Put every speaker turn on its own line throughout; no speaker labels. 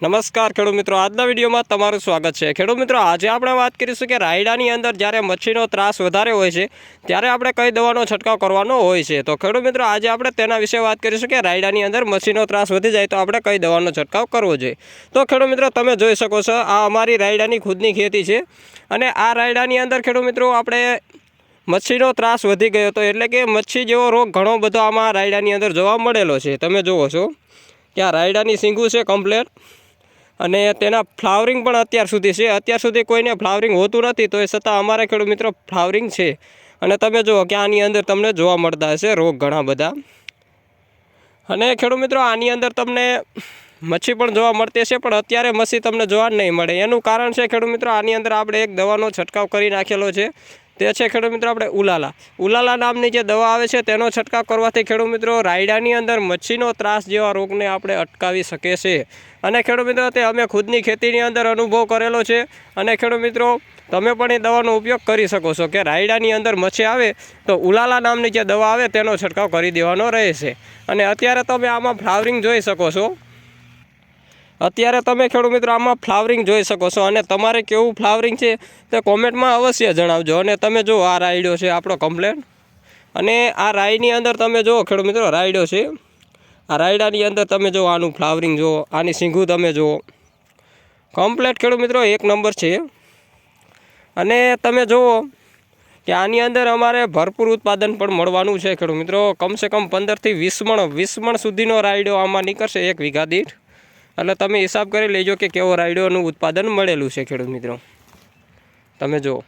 નમસ્કાર ખેડૂત મિત્રો, આજના વિડીયોમાં તમારું સ્વાગત છે. ખેડૂત મિત્રો, આજે આપણે વાત કરીશું કે રાયડાની અંદર જ્યારે મચ્છીનો ત્રાસ વધારે હોય છે, ત્યારે આપણે કઈ દવાનો છંટકાવ કરવાનો હોય છે. તો ખેડૂત મિત્રો, આજે આપણે તેના વિશે વાત કરીશું કે રાયડાની અંદર મચ્છીનો ત્રાસ વધી જાય તો આપણે કઈ દવાનો છંટકાવ કરવો જોઈએ. તો ખેડૂત મિત્રો, તમે જોઈ શકો છો, આ અમારી રાયડાની ખુદની ખેતી છે અને આ રાયડાની અંદર ખેડૂત મિત્રો, આપણે મચ્છીનો ત્રાસ વધી ગયો હતો એટલે કે મચ્છી જેવો રોગ ઘણો બધો આમાં રાયડાની અંદર જોવા મળેલો છે. તમે જુઓ છો કે આ રાયડાની સિંગું છે કમ્પ્લેટ અને તેના ફ્લાવરિંગ પણ અત્યાર સુધી છે. અત્યાર સુધી કોઈને ફ્લાવરિંગ હોતું નથી તો એ છતાં અમારા ખેડૂત મિત્રો ફ્લાવરિંગ છે. અને તમે જુઓ કે આની અંદર તમને જોવા મળતા હશે રોગ ઘણા બધા. અને ખેડૂત મિત્રો, આની અંદર તમને મચ્છી પણ જોવા મળતી હશે, પણ અત્યારે મચ્છી તમને જોવા નહીં મળે. એનું કારણ છે, ખેડૂત મિત્રો, આની અંદર આપણે એક દવાનો છંટકાવ કરી નાખેલો છે. તે છે ખેડૂત મિત્રો આપણે ઉલાલા. ઉલાલા નામની જે દવા આવે છે તેનો છંટકાવ કરવાથી ખેડૂત મિત્રો રાયડાની અંદર મચ્છીનો ત્રાસ જેવા રોગને આપણે અટકાવી શકે છે. અને ખેડૂત મિત્રો તે અમે ખુદની ખેતીની અંદર અનુભવ કરેલો છે. અને ખેડૂત મિત્રો, તમે પણ એ દવાનો ઉપયોગ કરી શકો છો કે રાયડાની અંદર મચ્છી આવે તો ઉલાલા નામની જે દવા આવે તેનો છંટકાવ કરી દેવાનો રહે છે અને અત્યારે તમે આમાં ફ્લાવરિંગ જોઈ શકો છો. અત્યારે તમે ખેડૂત મિત્રો આમાં ફ્લાવરિંગ જોઈ શકો છો અને તમારે કેવું ફ્લાવરિંગ છે તે કોમેન્ટમાં અવશ્ય જણાવજો અને તમે જો આ રાયડો છે આપણો કમ્પ્લેન અને આ રાયની અંદર તમે જુઓ ખેડૂત મિત્રો, રાયડો છે. આ રાયડાની અંદર તમે જો આનું ફ્લાવરિંગ જુઓ, આની સિંગુ તમે જુઓ. કમ્પ્લેટ ખેડૂત મિત્રો એક નંબર છે. અને તમે જુઓ કે આની અંદર અમારે ભરપૂર ઉત્પાદન પણ મળવાનું છે ખેડૂત મિત્રો. કમસે કમ પંદરથી વીસ મણ વીસ મણ સુધીનો રાયડો આમાં નીકળશે એક વીઘા દીઠ. એટલે તમે હિસાબ કરી લેજો કે કેવો રાયડોનું ઉત્પાદન મળેલું છે ખેડૂત મિત્રો. તમે જુઓ.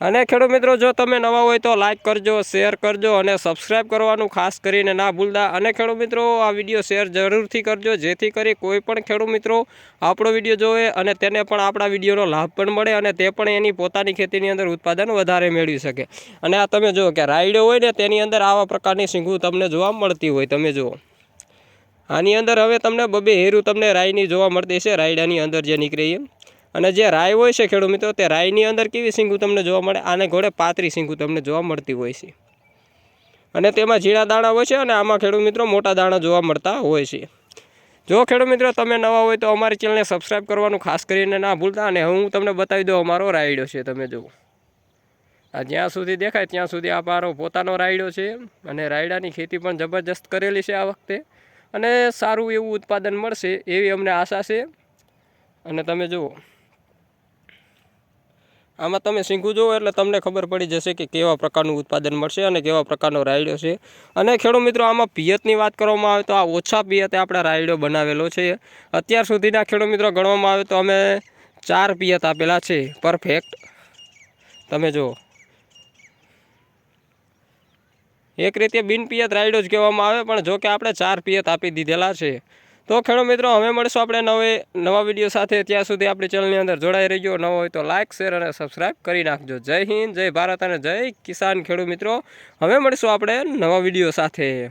અને ખેડૂત મિત્રો, જો તમે નવા હોય તો લાઈક કરજો શેર કરજો અને સબસ્ક્રાઈબ કરવાનું ખાસ કરીને ના ભૂલતા. અને ખેડૂત મિત્રો, આ વીડિયો શેર જરૂરથી કરજો, જેથી કરી કોઈ પણ ખેડૂત મિત્રો આપણો વીડિયો જોવે અને તેને પણ આપણા વિડીયોનો લાભ પણ મળે અને તે પણ એની પોતાની ખેતીની અંદર ઉત્પાદન વધારે મેળવી શકે. અને આ તમે જુઓ કે રાયડો હોય ને, તેની અંદર આવા પ્રકારની સિંગું તમને જોવા મળતી હોય. તમે જુઓ. આની અંદર હવે તમને બબે હેરું તમને રાયની જોવા મળતી છે રાયડાની અંદર જે નીકળે એ. અને જે રાય હોય છે ખેડૂત મિત્રો, તે રાયની અંદર કેવી સિંગુ તમને જોવા મળે? આને ઘોડે પાતરી સિંગુ તમને જોવા મળતી હોય છે. અને તેમાં ઝીણા દાણા હોય છે અને આમાં ખેડૂત મિત્રો મોટા દાણા જોવા મળતા હોય છે. જો ખેડૂત મિત્રો તમે નવા હોય તો અમારી ચેનલને સબસ્ક્રાઈબ કરવાનું ખાસ કરીને ના ભૂલતા અને હું તમને બતાવી દઉં અમારો રાયડો છે, તમે જુઓ. આ જ્યાં સુધી દેખાય ત્યાં સુધી આ મારો પોતાનો રાયડો છે અને રાયડાની ખેતી પણ જબરજસ્ત કરેલી છે આ વખતે. અને સારું એવું ઉત્પાદન મળશે એવી અમને આશા છે. અને તમે જુઓ. આમાં તમે શીંખું જુઓ એટલે તમને ખબર પડી જશે કે કેવા પ્રકારનું ઉત્પાદન મળશે અને કેવા પ્રકારનો રાયડો છે. અને ખેડૂત મિત્રો, આમાં પિયતની વાત કરવામાં આવે તો આ ઓછા પિયતે આપણે રાયડો બનાવેલો છે. અત્યાર સુધીના ખેડૂત મિત્રો, ગણવામાં આવે તો અમે ચાર પિયત આપેલા છે. પરફેક્ટ તમે જુઓ. એક રીતે બિન પિયત રાયડો જ કહેવામાં આવે, પણ જો કે આપણે ચાર પિયત આપી દીધેલા છે. તો ખેડૂત મિત્રો, હવે મળીશું આપણે નવે, નવા વીડિયો સાથે. ત્યાં સુધી આપણી ચેનલની અંદર જોડાઈ રહીજો. નવો હોય તો લાઇક શેર અને સબસ્ક્રાઈબ કરી નાખજો. જય હિન્દ, જય ભારત અને જય કિસાન ખેડૂત મિત્રો. હવે મળીશું આપણે નવા વીડિયો સાથે.